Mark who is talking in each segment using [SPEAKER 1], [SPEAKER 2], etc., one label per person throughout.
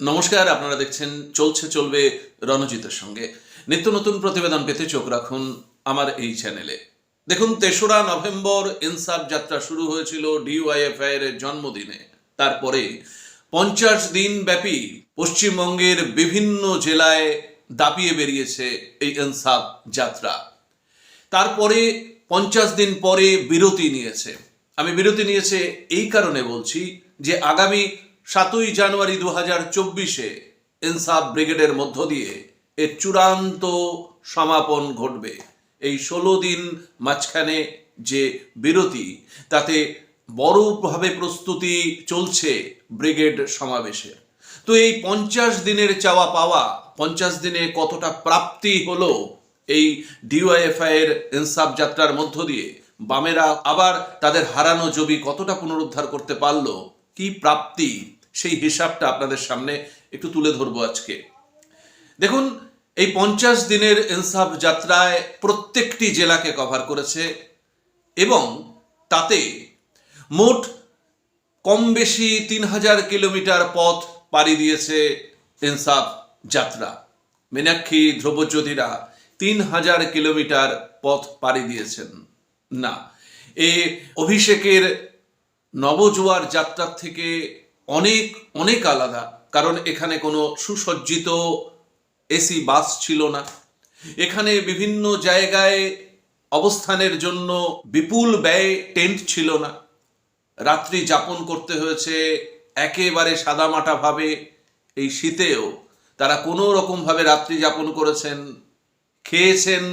[SPEAKER 1] নমস্কার, আপনারা দেখছেন চলছে চলবে রণজিতের সঙ্গে। নিত্য নতুন প্রতিবেদন পেতে চোখ রাখুন আমার এই চ্যানেলে। দেখুন, তেসরা নভেম্বর ইনসাফ যাত্রা শুরু হয়েছিল ডিওয়াইএফআই এর জন্মদিনে। তারপরে পঞ্চাশ দিন ব্যাপী পশ্চিমবঙ্গের বিভিন্ন জেলায় দাপিয়ে বেরিয়েছে এই ইনসাফ যাত্রা। তারপরে পঞ্চাশ দিন পরে বিরতি নিয়েছে। আমি বিরতি নিয়েছে এই কারণে বলছি যে আগামী সাতই জানুয়ারি দু হাজার চব্বিশে ইনসাফ ব্রিগেডের মধ্য দিয়ে এর চূড়ান্ত সমাপন ঘটবে। এই ষোলো দিন মাঝখানে যে বিরতি, তাতে বড়ভাবে প্রস্তুতি চলছে ব্রিগেড সমাবেশের তো এই পঞ্চাশ দিনের চাওয়া পাওয়া, পঞ্চাশ দিনে কতটা প্রাপ্তি হলো এই ডিওয়াইএফআই এর ইনসাফ যাত্রার মধ্য দিয়ে, বামেরা আবার তাদের হারানো জমি কতটা পুনরুদ্ধার করতে পারল, কি প্রাপ্তি সেই হিসাবটা আপনাদের সামনে একটু তুলে ধরবো আজকে। দেখুন, এই পঞ্চাশ দিনের ইনসাফ যাত্রায় প্রত্যেকটি জেলাকে কভার করেছে এবং তাতে মোট কম বেশি তিন হাজার কিলোমিটার পথ পাড়ি দিয়েছে ইনসাফ যাত্রা। মীনাক্ষী, ধ্রুবজ্যোতিরা তিন হাজার কিলোমিটার পথ পাড়ি দিয়েছেন। না, এ অভিষেকের নবজোয়ার যাত্রার থেকে অনেক অনেক আলাদা। কারণ এখানে কোনো সুসজ্জিত এসি বাস ছিল না। এখানে বিভিন্ন জায়গায় অবস্থানের জন্য বিপুল ব্যয় টেন্ট ছিল না। রাত্রি যাপন করতে হয়েছে একেবারে সাদামাটা ভাবে এই শীতেও। তারা কোনো রকমভাবে রাত্রি যাপন করেছেন, খেয়েছেন।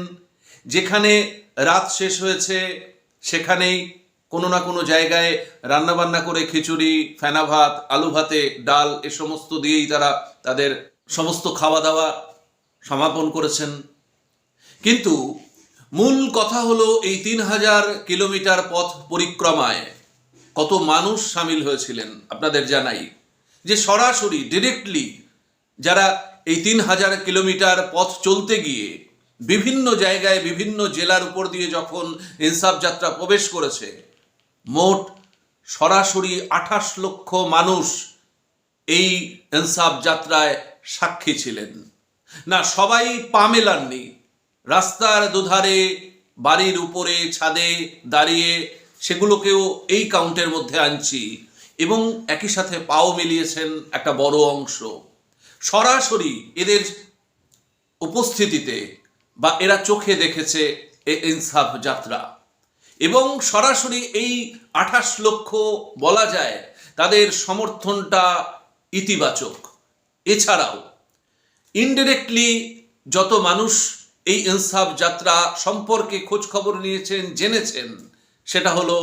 [SPEAKER 1] যেখানে রাত শেষ হয়েছে, সেখানেই কোনো না কোনো জায়গায় রান্নাবান্না করে খিচুড়ি, ফেনা ভাত, আলু ভাতে, ডাল, এ সমস্ত দিয়েই তারা তাদের সমস্ত খাওয়া দাওয়া সমাপন করেছেন। কিন্তু মূল কথা হলো এই তিন হাজার কিলোমিটার পথ পরিক্রমায় কত মানুষ সামিল হয়েছিলেন আপনাদের জানাই যে সরাসরি ডিরেক্টলি যারা এই তিন হাজার কিলোমিটার পথ চলতে গিয়ে বিভিন্ন জায়গায়, বিভিন্ন জেলার উপর দিয়ে যখন ইনসাফ যাত্রা প্রবেশ করেছে মোট সরাসরি আঠাশ লক্ষ মানুষ এই ইনসাফ যাত্রায় সাক্ষী ছিলেন। না, সবাই পা মেলাননি। রাস্তার দুধারে, বাড়ির উপরে, ছাদে দাঁড়িয়ে সেগুলোকেও এই কাউন্টের মধ্যে আনছি এবং একই সাথে পাও মিলিয়েছেন একটা বড় অংশ। সরাসরি এদের উপস্থিতিতে বা এরা চোখে দেখেছে এ ইনসাফ যাত্রা। এবং সরাসরি এই আঠাশ লক্ষ বলা যায় তাদের সমর্থনটা ইতিবাচক। এছাড়াও ইনডিরেক্টলি যত মানুষ এই ইনসাফ যাত্রা সম্পর্কে খোঁজ খবর নিয়েছেন, জেনেছেন, সেটা হলো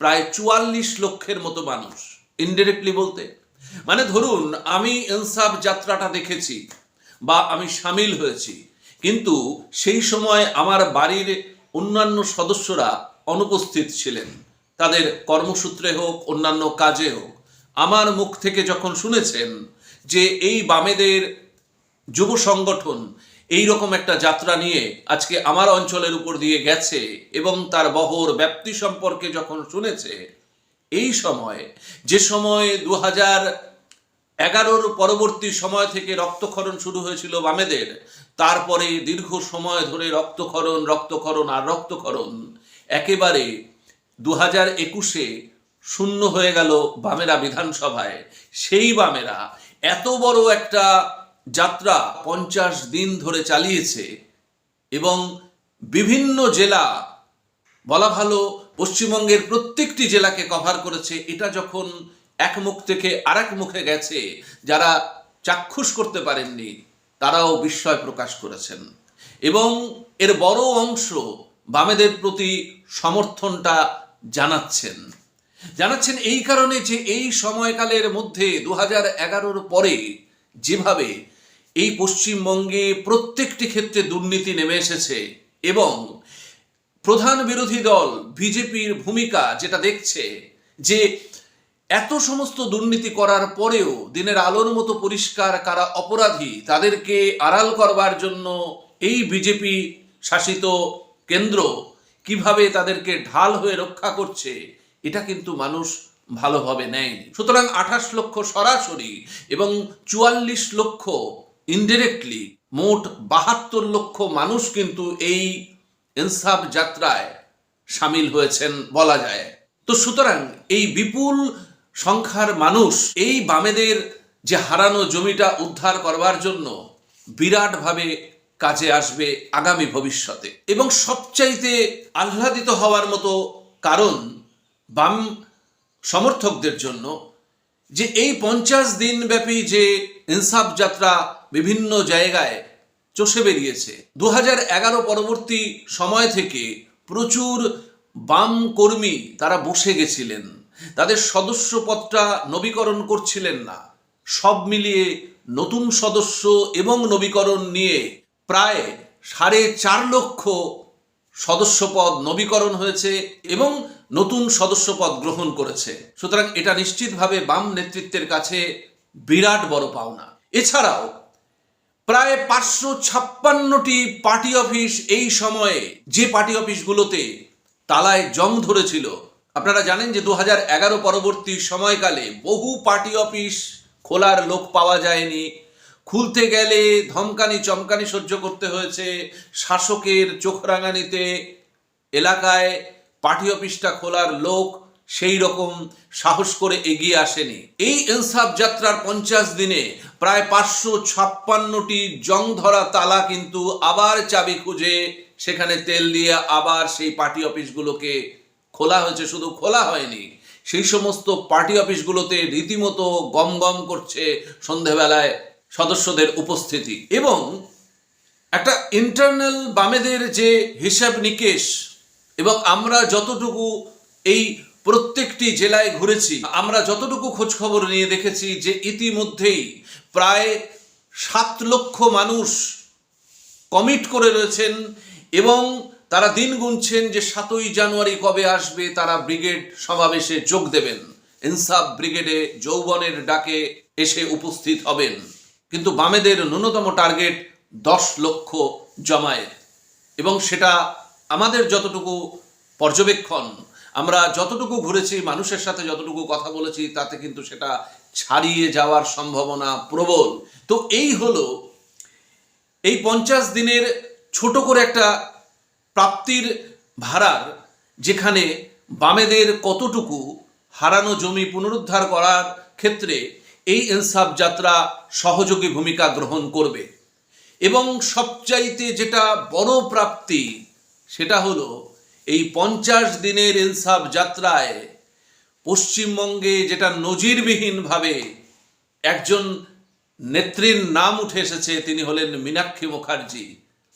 [SPEAKER 1] প্রায় চুয়াল্লিশ লক্ষের মতো মানুষ ইনডিরেক্টলি বলতে। মানে ধরুন, আমি ইনসাফ যাত্রাটা দেখেছি বা আমি সামিল হয়েছি, কিন্তু সেই সময় আমার বাড়ির অন্যান্য সদস্যরা অনুপস্থিত ছিলেন। তাদের কর্মসূত্রে হোক, অন্যান্য কাজে হোক, আমার মুখ থেকে যখন শুনেছেন যে এই বামেদের যুব সংগঠন এই রকম একটা যাত্রা নিয়ে আজকে আমার অঞ্চলের উপর দিয়ে গেছে এবং তার বহর ব্যাপ্তি সম্পর্কে যখন শুনেছে, এই সময়, যে সময় দু হাজার এগারোর পরবর্তী সময় থেকে রক্তক্ষরণ শুরু হয়েছিল বামেদের, তারপরে দীর্ঘ সময় ধরে রক্তক্ষরণ রক্তক্ষরণ আর রক্তক্ষরণ একেবারে দু হাজার একুশে শূন্য হয়ে গেল বামেরা বিধানসভায়। সেই বামেরা এত বড় একটা যাত্রা পঞ্চাশ দিন ধরে চালিয়েছে এবং বিভিন্ন জেলা, বলা ভালো, পশ্চিমবঙ্গের প্রত্যেকটি জেলাকে কভার করেছে। এটা যখন এক মুখ থেকে আরেক মুখে গেছে, যারা চাক্ষুষ করতে পারেননি, তারাও বিস্ময় প্রকাশ করেছেন। এবং এর বড় অংশ বামেদের প্রতি সমর্থনটা জানাচ্ছেন। জানাচ্ছেন এই কারণে যে এই সময়কালের মধ্যে দু হাজার এগারোর পরে যেভাবে এই পশ্চিমবঙ্গে প্রত্যেকটি ক্ষেত্রে দুর্নীতি নেমে এসেছে এবং প্রধান বিরোধী দল বিজেপির ভূমিকা যেটা দেখছে যে এত সমস্ত দুর্নীতি করার পরেও দিনের আলোর মতো পরিষ্কার কারা অপরাধী তাদেরকে আড়াল করবার জন্য এই বিজেপি শাসিত কেন্দ্র কীভাবে তাদেরকে ঢাল হয়ে রক্ষা করছে, এটা কিন্তু মানুষ ভালোভাবে নেয়নি। সুতরাং আঠাশ লক্ষ সরাসরি এবং চুয়াল্লিশ লক্ষ ইনডিরেক্টলি মোট বাহাত্তর লক্ষ মানুষ কিন্তু এই ইনসাফ যাত্রায় সামিল হয়েছেন বলা যায়। তো সুতরাং এই বিপুল সংখ্যার মানুষ এই বামেদের যে হারানো জমিটা উদ্ধার করবার জন্য বিরাটভাবে কাজে আসবে আগামী ভবিষ্যতে। এবং সবচাইতে আহ্লাদিত হওয়ার মতো কারণ বাম সমর্থকদের জন্য যে এই পঞ্চাশ দিনব্যাপী যে ইনসাফ যাত্রা বিভিন্ন জায়গায় চষে বেরিয়েছে দু এগারো পরবর্তী সময় থেকে প্রচুর বাম কর্মী তারা বসে গেছিলেন। তাদের সদস্যপদটা নবীকরণ করছিলেন না। সব মিলিয়ে নতুন সদস্য এবং নবীকরণ নিয়ে প্রায় সাড়ে চার লক্ষ সদস্যপদ নবীকরণ হয়েছে এবং নতুন সদস্যপদ গ্রহণ করেছে। সুতরাং এটা নিশ্চিতভাবে বাম নেতৃত্বের কাছে বিরাট বড় পাওনা। এছাড়াও প্রায় পাঁচশো ছাপ্পান্নটি পার্টি অফিস এই সময়ে যে পার্টি অফিসগুলোতে তালায় জং ধরেছিল। আপনারা জানেন যে দু পরবর্তী সময়কালে বহু পার্টি অফিস খোলার লোক পাওয়া যায়নি। খুলতে গেলে ধমকানি, চমকানি সহ্য করতে হয়েছে। শাসকের চোখ রাঙানিতে এলাকায় পার্টি অফিসটা খোলার লোক সেই রকম সাহস করে এগিয়ে আসেনি। এই ইনসাফ যাত্রার পঞ্চাশ দিনে প্রায় পাঁচশো ছাপ্পান্নটি জং ধরা তালা কিন্তু আবার চাবি খুঁজে সেখানে তেল দিয়ে আবার সেই পার্টি অফিসগুলোকে খোলা হয়েছে, শুধু খোলা হয়নি। সেই সমস্ত পার্টি অফিসগুলোতে রীতিমতো গম গম করছে সন্ধেবেলায় সদস্যদের উপস্থিতি এবং একটা ইন্টারনাল বামেদের যে হিসাব নিকেশ এবং আমরা যতটুকু এই প্রত্যেকটি জেলায় ঘুরেছি, আমরা যতটুকু খোঁজ খবর নিয়ে দেখেছি যে ইতিমধ্যেই প্রায় সাত লক্ষ মানুষ কমিট করে রয়েছেন এবং তারা দিন গুনছেন যে সাতই জানুয়ারি কবে আসবে, তারা ব্রিগেড সমাবেশে যোগ দেবেন। ইনসাফ ব্রিগেডে যৌবনের ডাকে এসে উপস্থিত হবেন। কিন্তু বামেদের ন্যূনতম টার্গেট দশ লক্ষ জমায়েত। এবং সেটা আমাদের যতটুকু পর্যবেক্ষণ, আমরা যতটুকু ঘুরেছি, মানুষের সাথে যতটুকু কথা বলেছি, তাতে কিন্তু সেটা ছাড়িয়ে যাওয়ার সম্ভাবনা প্রবল। তো এই হলো এই পঞ্চাশ দিনের ছোট করে একটা প্রাপ্তির ভাড়ার, যেখানে বামেদের কতটুকু হারানো জমি পুনরুদ্ধার করার ক্ষেত্রে এই ইনসাফ যাত্রা সহযোগী ভূমিকা গ্রহণ করবে। এবং সবচাইতে যেটা বড় প্রাপ্তি, সেটা হলো এই পঞ্চাশ দিনের ইনসাফ যাত্রায় পশ্চিমবঙ্গে যেটা নজিরবিহীনভাবে একজন নেত্রীর নাম উঠে এসেছে, তিনি হলেন মীনাক্ষী মুখার্জি।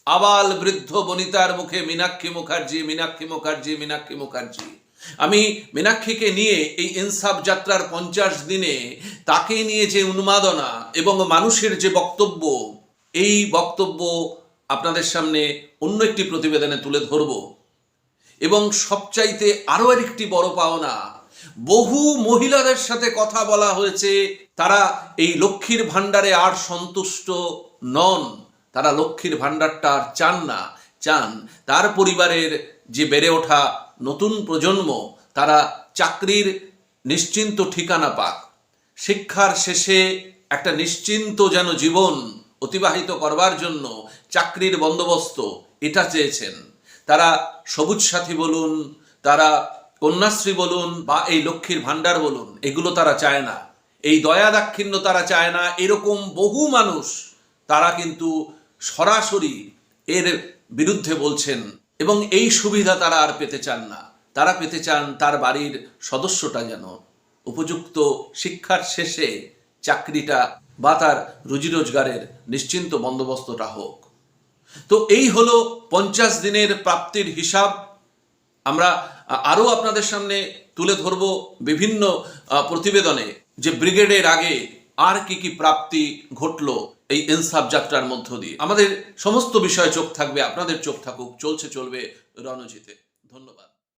[SPEAKER 1] আবাল বৃদ্ধ বনিতার মুখে মীনাক্ষী মুখার্জি মীনাক্ষী মুখার্জি মীনাক্ষী মুখার্জি। আমি মীনাক্ষীকে নিয়ে এই ইনসাফ যাত্রার পঞ্চাশ দিনে তাকে নিয়ে যে উন্মাদনা এবং মানুষের যে বক্তব্য, এই বক্তব্য আপনাদের সামনে অন্য একটি প্রতিবেদনে তুলে ধরবো। এবং সবচাইতে আরও একটি বড় পাওনা, বহু মহিলাদের সাথে কথা বলা হয়েছে, তারা এই লক্ষ্মীর ভাণ্ডারে আর সন্তুষ্ট নন, তারা লক্ষ্মীর ভাণ্ডারটা আর চান না, চান তার পরিবারের যে বেড়ে ওঠা নতুন প্রজন্ম, তারা চাকরির নিশ্চিন্ত ঠিকানা পাক। শিক্ষার শেষে একটা নিশ্চিন্ত যেন জীবন অতিবাহিত করবার জন্য চাকরির বন্দোবস্ত এটা চেয়েছেন। তারা সবুজ সাথী বলুন, তারা কন্যাশ্রী বলুন বা এই লক্ষ্মীর ভাণ্ডার বলুন, এগুলো তারা চায় না। এই দয়া দাক্ষিণ্য তারা চায় না, এরকম বহু মানুষ তারা কিন্তু সরাসরি এর বিরুদ্ধে বলছেন। এবং এই সুবিধা তারা আর পেতে চান না। তারা পেতে চান তার বাড়ির সদস্যটা যেন উপযুক্ত শিক্ষার শেষে চাকরিটা বা তার রুজি রোজগারের নিশ্চিন্ত বন্দোবস্তটা হোক। তো এই হলো পঞ্চাশ দিনের প্রাপ্তির হিসাব। আমরা আরও আপনাদের সামনে তুলে ধরব বিভিন্ন প্রতিবেদনে যে ব্রিগেডের আগে আর কি কি প্রাপ্তি ঘটলো। এই ইনসাফ যাত্রার মধ্য দিয়ে। আমাদের সমস্ত বিষয়ে চোখ থাকবে, আপনাদের চোখ থাকুক, চলছে, চলবে রণজিতে। ধন্যবাদ।